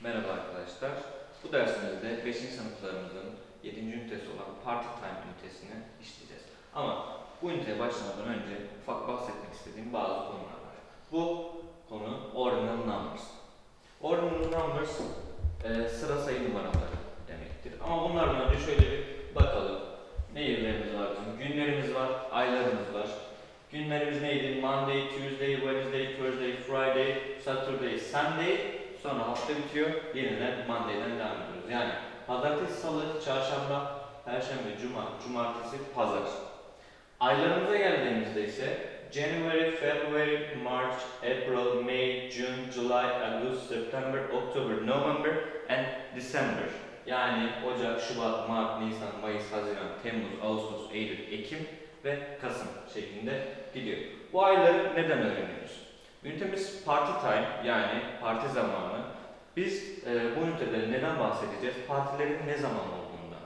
Merhaba arkadaşlar. Bu dersimizde 5. sınıflarımızın 7. ünitesi olan Party Time ünitesini işleyeceğiz. Ama bu üniteye başlamadan önce ufak bahsetmek istediğim bazı konular var. Bu konu Ordinal Numbers. Ordinal Numbers e, sıra sayı numaraları demektir. Ama bunlardan önce şöyle bir bakalım. Ne yerlerimiz var bizim? Günlerimiz var, aylarımız var. Günlerimiz neydi? Monday, Tuesday, Wednesday, Thursday, Friday, Saturday, Sunday. Sonra hafta bitiyor. Yeniden Monday'den devam ediyoruz. Yani pazartesi, salı, çarşamba, perşembe, cuma, cumartesi, pazar. Aylarımıza geldiğimizde ise January, February, March, April, May, June, July, August, September, October, November and December. Yani Ocak, Şubat, Mart, Nisan, Mayıs, Haziran, Temmuz, Ağustos, Eylül, Ekim ve Kasım şeklinde gidiyor. Bu ayları neden öğreniyoruz? Ünitemiz party time yani parti zamanı. Biz e, bu ünitede neden bahsedeceğiz? Partilerin ne zaman olduğundan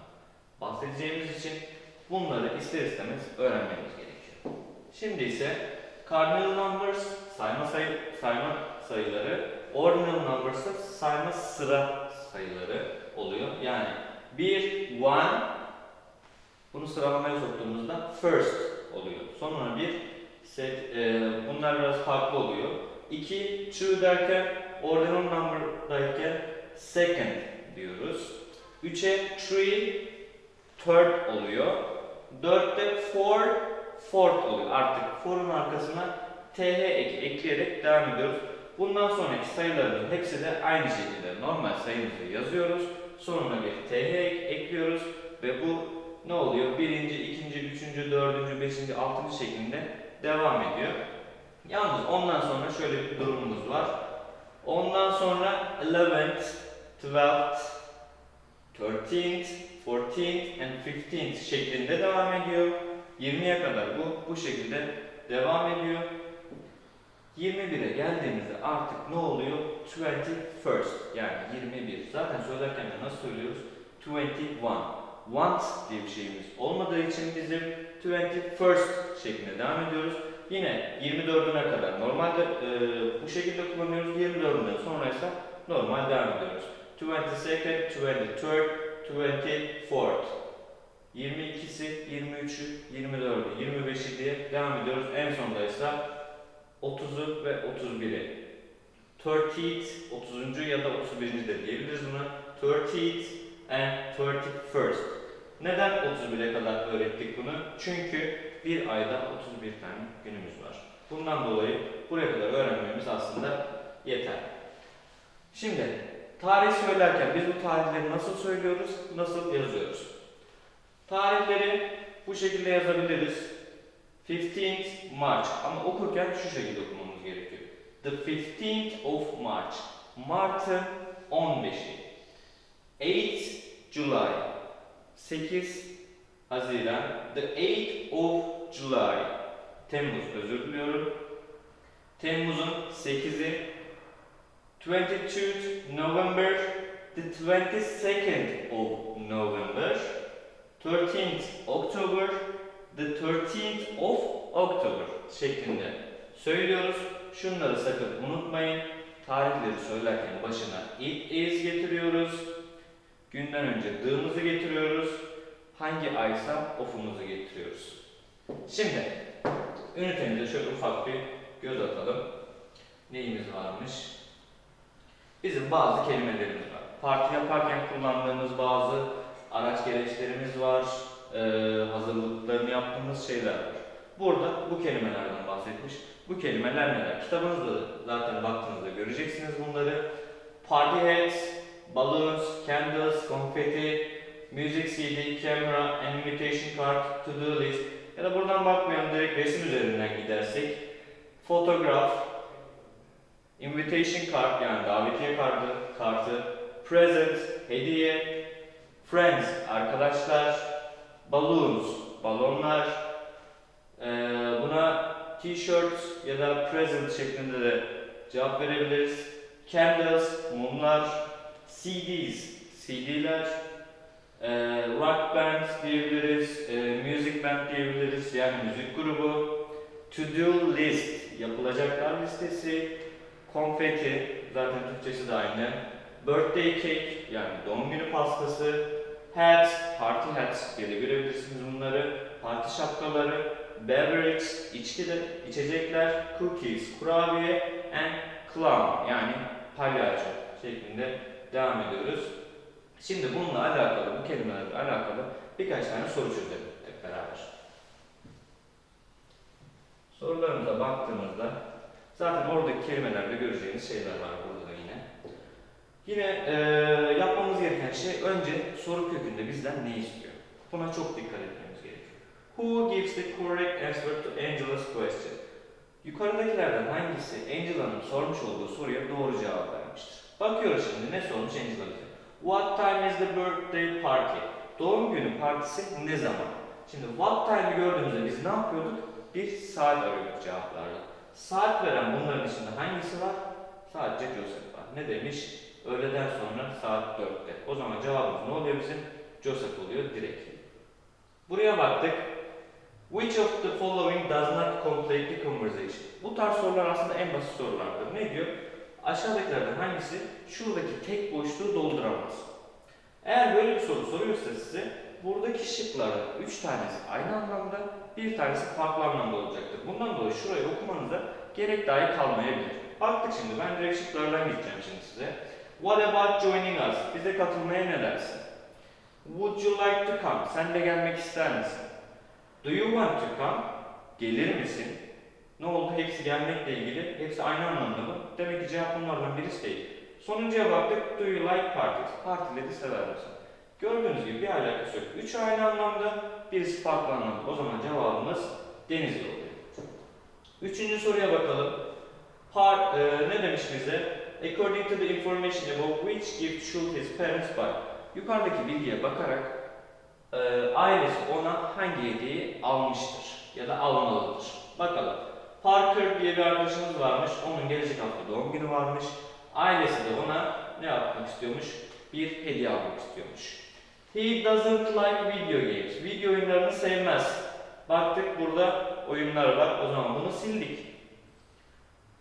bahsedeceğimiz için bunları ister istemez öğrenmemiz gerekiyor. Şimdi ise cardinal numbers sayma sayı sayma sayıları, ordinal numbers sayma sıra sayıları oluyor. Yani 1 1 bunu sıralamaya soktuğumuzda first oluyor. Sonra bir set e, bunlar biraz farklı oluyor. 2 two derken ordinal number'dayken second diyoruz. 3'e three third oluyor. 4'te four fourth oluyor. Artık for'un arkasına th ek, ekleyerek devam ediyoruz. Bundan sonraki sayıların hepsi de aynı şekilde normal sayımızı yazıyoruz. Sonuna bir th ek, ekliyoruz ve bu ne oluyor? Birinci, ikinci, üçüncü, dördüncü, beşinci, altıncı şeklinde devam ediyor. Yalnız ondan sonra şöyle bir durumumuz var. Ondan sonra 11th, 12th, 13th, 14th and 15th şeklinde devam ediyor. 20'ye kadar bu bu şekilde devam ediyor. 21'e geldiğimizde artık ne oluyor? 21st yani 21. Zaten söylerken de nasıl söylüyoruz? 21. Want diye bir şeyimiz olmadığı için bizim 21st şeklinde devam ediyoruz. Yine 24'üne kadar normalde e, bu şekilde kullanıyoruz. 24'ünden sonra ise normal devam ediyoruz. 22nd, 23rd, 24th. 22'si, 23'ü, 24'ü, 25'i diye devam ediyoruz. En sonunda ise 30'u ve 31'i. 30th, 30. ya da 31. de diyebiliriz buna. 30th and 31st. Neden 31'e kadar öğrettik bunu? Çünkü bir ayda 31 tane günümüz var. Bundan dolayı buraya kadar öğrenmemiz aslında yeter. Şimdi tarih söylerken biz bu tarihleri nasıl söylüyoruz, nasıl yazıyoruz? Tarihleri bu şekilde yazabiliriz. 15th March ama okurken şu şekilde okumamız gerekiyor. The 15th of March. Mart'ın 15'i. 8 July. 8 Haziran. The 8th of July. Temmuz özür diliyorum. Temmuz'un 8'i. 22 November. The 22nd of November. 13th October. The 13th of October şeklinde söylüyoruz. Şunları sakın unutmayın. Tarihleri söylerken başına it is getiriyoruz. Günden önce dığımızı getiriyoruz. Hangi aysa of'umuzu getiriyoruz. Şimdi ünitemize şöyle ufak bir göz atalım. Neyimiz varmış? Bizim bazı kelimelerimiz var. Parti yaparken kullandığımız bazı araç gereçlerimiz var. Ee, hazırlıklarını yaptığımız şeyler var. Burada bu kelimelerden bahsetmiş. Bu kelimeler neler? Kitabınızda da zaten baktığınızda göreceksiniz bunları. Party hats, balloons, candles, confetti, music CD, camera, invitation card, to-do list. Ya da buradan bakmayalım direkt resim üzerinden gidersek. Fotoğraf, invitation card yani davetiye kartı, kartı, present, hediye, friends, arkadaşlar, balloons, balonlar, ee, buna t-shirt ya da present şeklinde de cevap verebiliriz. Candles, mumlar, CDs, CD'ler, e, rock band diyebiliriz, e, music band diyebiliriz. Yani müzik grubu, to-do list, yapılacaklar listesi, konfeti, zaten Türkçesi de aynı, birthday cake yani doğum günü pastası, hats, party hats diye de görebilirsiniz bunları, parti şapkaları, beverage, içki içecekler, cookies, kurabiye, and clown yani palyaço şeklinde devam ediyoruz. Şimdi bununla alakalı, bu kelimelerle alakalı birkaç tane soru çözelim hep beraber. Sorularımıza baktığımızda zaten oradaki kelimelerde göreceğiniz şeyler var burada da yine. Yine eee, yapmamız gereken şey önce soru kökünde bizden ne istiyor? Buna çok dikkat etmemiz gerekiyor. Who gives the correct answer to Angela's question? Yukarıdakilerden hangisi Angela'nın sormuş olduğu soruya doğru cevap vermiştir? Bakıyoruz şimdi ne sormuş Angela bize? What time is the birthday party? Doğum günü partisi ne zaman? Şimdi what time'ı gördüğümüzde biz ne yapıyorduk? Bir saat arıyorduk cevaplarda. Saat veren bunların içinde hangisi var? Sadece Joseph var. Ne demiş? Öğleden sonra saat 4'te. O zaman cevabımız ne oluyor bizim? Joseph oluyor direkt. Buraya baktık. Which of the following does not complete the conversation? Bu tarz sorular aslında en basit sorulardır. Ne diyor? Aşağıdakilerden hangisi şuradaki tek boşluğu dolduramaz? Eğer böyle bir soru soruyorsa size buradaki şıklardan 3 tanesi aynı anlamda, bir tanesi farklı anlamda olacaktır. Bundan dolayı şurayı okumanıza gerek dahi kalmayabilir. Baktık şimdi ben direkt şıklardan gideceğim şimdi size. What about joining us? Bize katılmaya ne dersin? Would you like to come? Sen de gelmek ister misin? Do you want to come? Gelir misin? Ne oldu? Hepsi gelmekle ilgili. Hepsi aynı anlamda mı? Demek ki cevap bunlardan birisi değil. Sonuncuya baktık. Do you like parties? Partileri sever misin? Gördüğünüz gibi bir alakası yok. Üçü aynı anlamda, birisi farklı anlamda. O zaman cevabımız Denizli oluyor. Üçüncü soruya bakalım. Par, e, ne demiş bize? According to the information about which gift should his parents buy? Yukarıdaki bilgiye bakarak e, ailesi ona hangi hediyeyi almıştır ya da almalıdır. Bakalım. Parker diye bir arkadaşımız varmış. Onun gelecek hafta doğum günü varmış. Ailesi de ona ne yapmak istiyormuş? Bir hediye almak istiyormuş. He doesn't like video games. Video oyunlarını sevmez. Baktık burada oyunlar var. O zaman bunu sildik.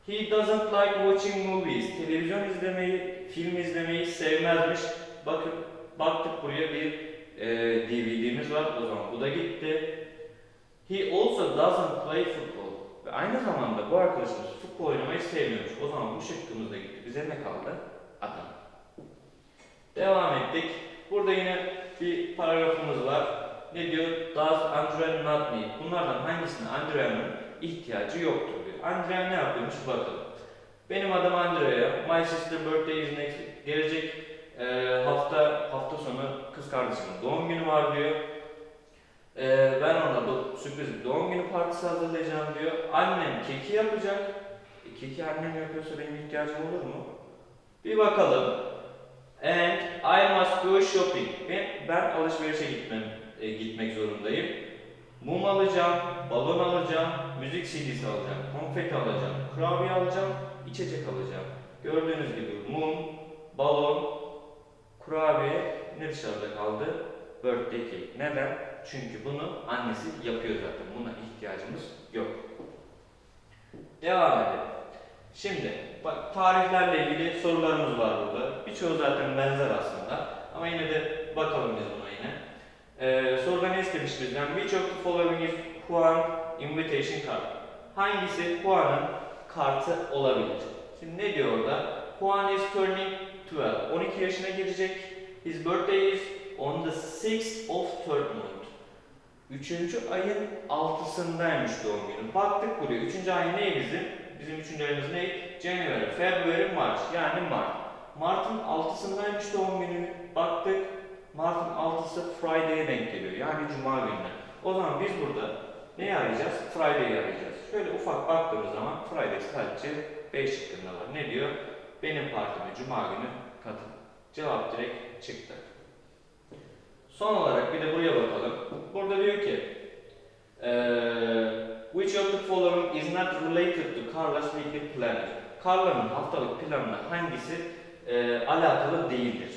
He doesn't like watching movies. Televizyon izlemeyi, film izlemeyi sevmezmiş. Bakın baktık buraya bir e, DVD'miz var. O zaman bu da gitti. He also doesn't play football. Aynı zamanda bu arkadaşımız futbol oynamayı sevmiyormuş. O zaman bu şıkkımız da gitti. Bize ne kaldı? Adam. Devam ettik. Burada yine bir paragrafımız var. Ne diyor? Does Andrea not need? Bunlardan hangisine Andrea'nın ihtiyacı yoktur diyor. Andrea ne yapıyormuş bakalım. Benim adım Andrea. My sister birthday is next. Gelecek e, hafta hafta sonu kız kardeşimin doğum günü var diyor. E, ben ona do- sürpriz doğum günü partisi hazırlayacağım diyor. Annem keki yapacak. E, keki annem yapıyorsa benim ihtiyacım olur mu? Bir bakalım. And I must go shopping. Ve ben alışverişe gitmem, e, gitmek zorundayım. Mum alacağım, balon alacağım, müzik CD'si alacağım, konfeti alacağım, kurabiye alacağım, içecek alacağım. Gördüğünüz gibi mum, balon, kurabiye ne dışarıda kaldı? Birthday cake. Neden? Çünkü bunu annesi yapıyor zaten. Buna ihtiyacımız yok. Devam edelim. Şimdi bak tarihlerle ilgili sorularımız var burada. Birçoğu zaten benzer aslında. Ama yine de bakalım biz buna yine. Ee, soruda ne istemiş bizden? Which of the following is Juan invitation card? Hangisi Juan'ın kartı olabilir? Şimdi ne diyor orada? Juan is turning 12. 12 yaşına girecek. His birthday is on the 6th of third month. Üçüncü ayın altısındaymış doğum günü. Baktık buraya. Üçüncü ay ne bizim? Bizim üçüncü ayımız ne? January, February, March. Yani Mart. Mart'ın altısındaymış doğum günü. Baktık. Mart'ın altısı Friday'e denk geliyor. Yani Cuma gününe. O zaman biz burada neyi arayacağız? Friday'i arayacağız. Şöyle ufak baktığımız zaman Friday sadece 5 şıkkında var. Ne diyor? Benim partime Cuma günü katıl. Cevap direkt çıktı. Son olarak bir de buraya bakalım. Burada diyor ki eee, Which of the following is not related to Carla's weekly planner? Carla'nın haftalık planına hangisi eee, alakalı değildir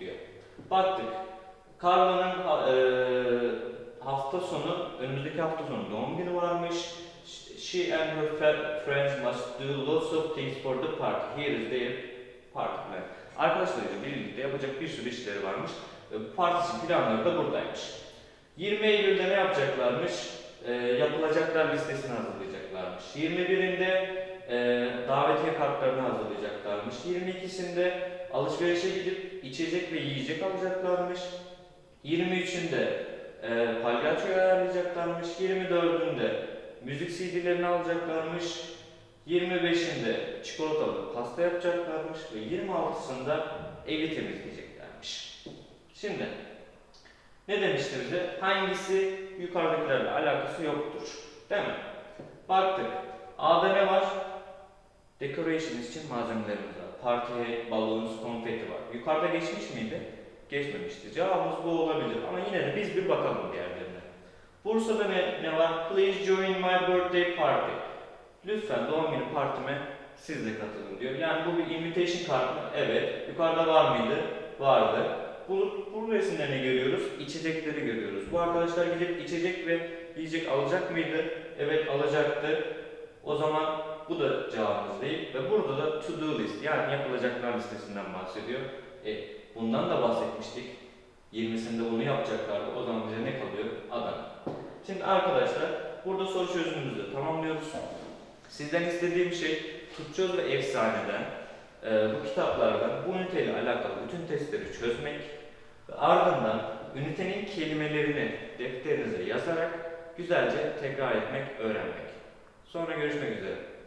diyor. Baktık. Carla'nın eee, hafta sonu, önümüzdeki hafta sonu doğum günü varmış. She and her friends must do lots of things for the party. Here is their party plan. arkadaşlarıyla birlikte yapacak bir sürü işleri varmış. Ve bu parti için planları da buradaymış. 20 Eylül'de ne yapacaklarmış? Ee, yapılacaklar listesini hazırlayacaklarmış. 21'inde e, davetiye kartlarını hazırlayacaklarmış. 22'sinde alışverişe gidip içecek ve yiyecek alacaklarmış. 23'ünde e, palyaço ayarlayacaklarmış. 24'ünde müzik CD'lerini alacaklarmış. 25'inde çikolatalı pasta yapacaklarmış ve 26'sında evi temizleyeceklermiş. Şimdi ne demişti bize? Hangisi yukarıdakilerle alakası yoktur. Değil mi? Baktık. A'da ne var? Decorations için malzemelerimiz var. Parti, balons, konfeti var. Yukarıda geçmiş miydi? Geçmemişti. Cevabımız bu olabilir ama yine de biz bir bakalım diğerlerine. Bursa'da ne, ne var? Please join my birthday party. Lütfen doğum günü partime siz de katılın diyor. Yani bu bir invitation card mı? Evet. Yukarıda var mıydı? Vardı. Bu, bu resimde ne görüyoruz? İçecekleri görüyoruz. Bu arkadaşlar gidip içecek ve yiyecek alacak mıydı? Evet alacaktı. O zaman bu da cevabımız değil. Ve burada da to do list yani yapılacaklar listesinden bahsediyor. E, bundan da bahsetmiştik. 20'sinde bunu yapacaklardı. O zaman bize ne kalıyor? Adana. Şimdi arkadaşlar burada soru çözümümüzü tamamlıyoruz. Sizden istediğim şey Tutçöz ve Efsane'den e, bu kitaplardan bu üniteyle alakalı bütün testleri çözmek ve ardından ünitenin kelimelerini defterinize yazarak güzelce tekrar etmek, öğrenmek. Sonra görüşmek üzere.